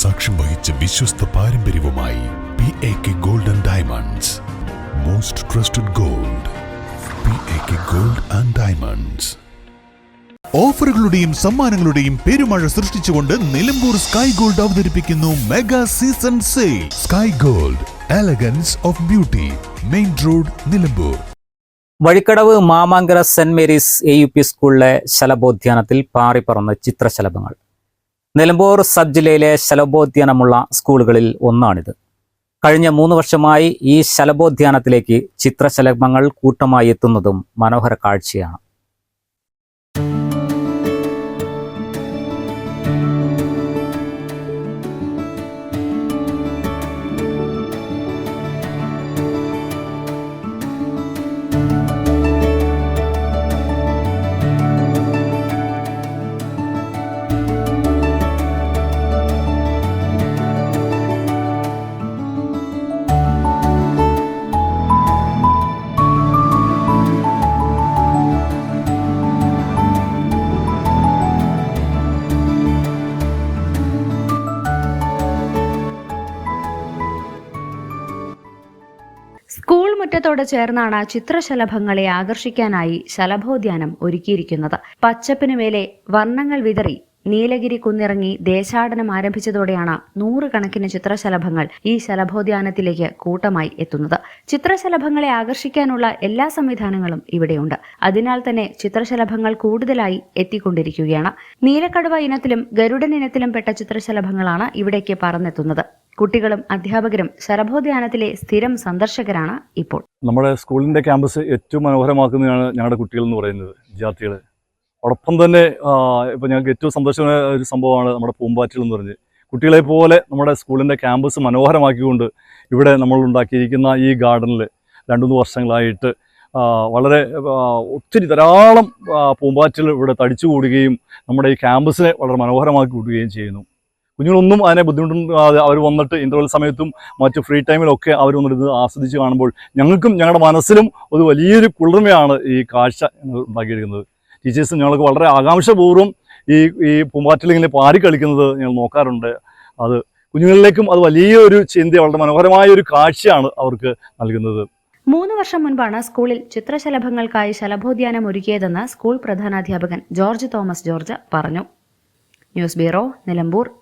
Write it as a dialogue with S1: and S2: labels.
S1: സാക്ഷ്യം വഹിച്ച വിശ്വസ്ത പാരമ്പര്യവുമായി P A K gold and diamonds most trusted gold P A K gold and diamonds ഓഫറുകളുടെയും സമ്മാനങ്ങളുടെയും പെരുമഴ സൃഷ്ടിച്ചുകൊണ്ട് നിലമ്പൂർ സ്കൈ ഗോൾഡ് അവതരിപ്പിക്കുന്നു mega season sale Sky gold elegance of beauty main road Nilambur.
S2: Vazhikkadavu Mamankara saint Mary's A U P സ്കൂളിലെ ശലഭോദ്യാനത്തിൽ പാറിപ്പറന്ന ചിത്രശലഭങ്ങൾ. Nilambur sub ജില്ലയിലെ ശലഭോദ്യാനമുള്ള സ്കൂളുകളിൽ ഒന്നാണിത്. കഴിഞ്ഞ മൂന്ന് വർഷമായി ഈ ശലഭോദ്യാനത്തിലേക്ക് ചിത്രശലഭങ്ങൾ കൂട്ടമായി എത്തുന്നതും മനോഹര കാഴ്ചയാണ്.
S3: സ്കൂൾ മുറ്റത്തോട് ചേർന്നാണ് ചിത്രശലഭങ്ങളെ ആകർഷിക്കാനായി ശലഭോദ്യാനം ഒരുക്കിയിരിക്കുന്നത്. പച്ചപ്പിനു മേലെ വർണങ്ങൾ വിതറി നീലഗിരി കുന്നിറങ്ങി ദേശാടനം ആരംഭിച്ചതോടെയാണ് നൂറുകണക്കിന് ചിത്രശലഭങ്ങൾ ഈ ശലഭോദ്യാനത്തിലേക്ക് കൂട്ടമായി എത്തുന്നത്. ചിത്രശലഭങ്ങളെ ആകർഷിക്കാനുള്ള എല്ലാ സംവിധാനങ്ങളും ഇവിടെയുണ്ട്. അതിനാൽ തന്നെ ചിത്രശലഭങ്ങൾ കൂടുതലായി എത്തിക്കൊണ്ടിരിക്കുകയാണ്. നീലക്കടുവ ഇനത്തിലും ഗരുഡൻ ഇനത്തിലും പെട്ട ചിത്രശലഭങ്ങളാണ് ഇവിടേക്ക് പറന്നെത്തുന്നത്. കുട്ടികളും അധ്യാപകരും ശരഭോദ്യാനത്തിലെ സ്ഥിരം സന്ദർശകരാണ് ഇപ്പോൾ.
S4: നമ്മുടെ സ്കൂളിന്റെ ക്യാമ്പസ് ഏറ്റവും മനോഹരമാക്കുന്നതാണ് ഞങ്ങളുടെ കുട്ടികൾ എന്ന് പറയുന്നത് വിദ്യാർത്ഥികൾ അതോടൊപ്പം തന്നെ ഇപ്പോൾ ഞങ്ങൾക്ക് ഏറ്റവും സന്തോഷമായ ഒരു സംഭവമാണ് നമ്മുടെ പൂമ്പാറ്റൽ എന്ന് പറഞ്ഞ്. കുട്ടികളെ പോലെ നമ്മുടെ സ്കൂളിന്റെ ക്യാമ്പസ് മനോഹരമാക്കിക്കൊണ്ട് ഇവിടെ നമ്മൾ ഉണ്ടാക്കിയിരിക്കുന്ന ഈ ഗാർഡനിൽ രണ്ട് മൂന്ന് വർഷങ്ങളായിട്ട് വളരെ ഒത്തിരി ധാരാളം പൂമ്പാറ്റൽ ഇവിടെ തടിച്ചു കൂടുകയും നമ്മുടെ ഈ ക്യാമ്പസിനെ വളരെ മനോഹരമാക്കി കൂടുകയും ചെയ്യുന്നു. കുഞ്ഞുങ്ങളൊന്നും അതിനെ ബുദ്ധിമുട്ടൊന്നും അവർ വന്നിട്ട് ഇന്റർവെൽ സമയത്തും മറ്റ് ഫ്രീ ടൈമിലൊക്കെ അവർ വന്നിട്ട് ആസ്വദിച്ച് കാണുമ്പോൾ ഞങ്ങൾക്കും ഞങ്ങളുടെ മനസ്സിലും ഒരു വലിയൊരു കുളിർമയാണ് ഈ കാഴ്ച ഉണ്ടാക്കിയിരിക്കുന്നത്. ടീച്ചേഴ്സ് ഞങ്ങൾക്ക് വളരെ ആകാംക്ഷപൂർവം ഈ ഈ പൂമ്പാറ്റിലിങ്ങനെ പാരി കളിക്കുന്നത് ഞങ്ങൾ നോക്കാറുണ്ട്. അത് കുഞ്ഞുങ്ങളിലേക്കും അത് വലിയൊരു ചിന്ത വളരെ മനോഹരമായ ഒരു കാഴ്ചയാണ് അവർക്ക് നൽകുന്നത്.
S3: മൂന്ന് വർഷം മുൻപാണ് സ്കൂളിൽ ചിത്രശലഭങ്ങൾക്കായി ശലഭോദ്യാനം ഒരുക്കിയതെന്ന് സ്കൂൾ പ്രധാനാധ്യാപകൻ ജോർജ് തോമസ് ജോർജ് പറഞ്ഞു. News bureau Nilambur.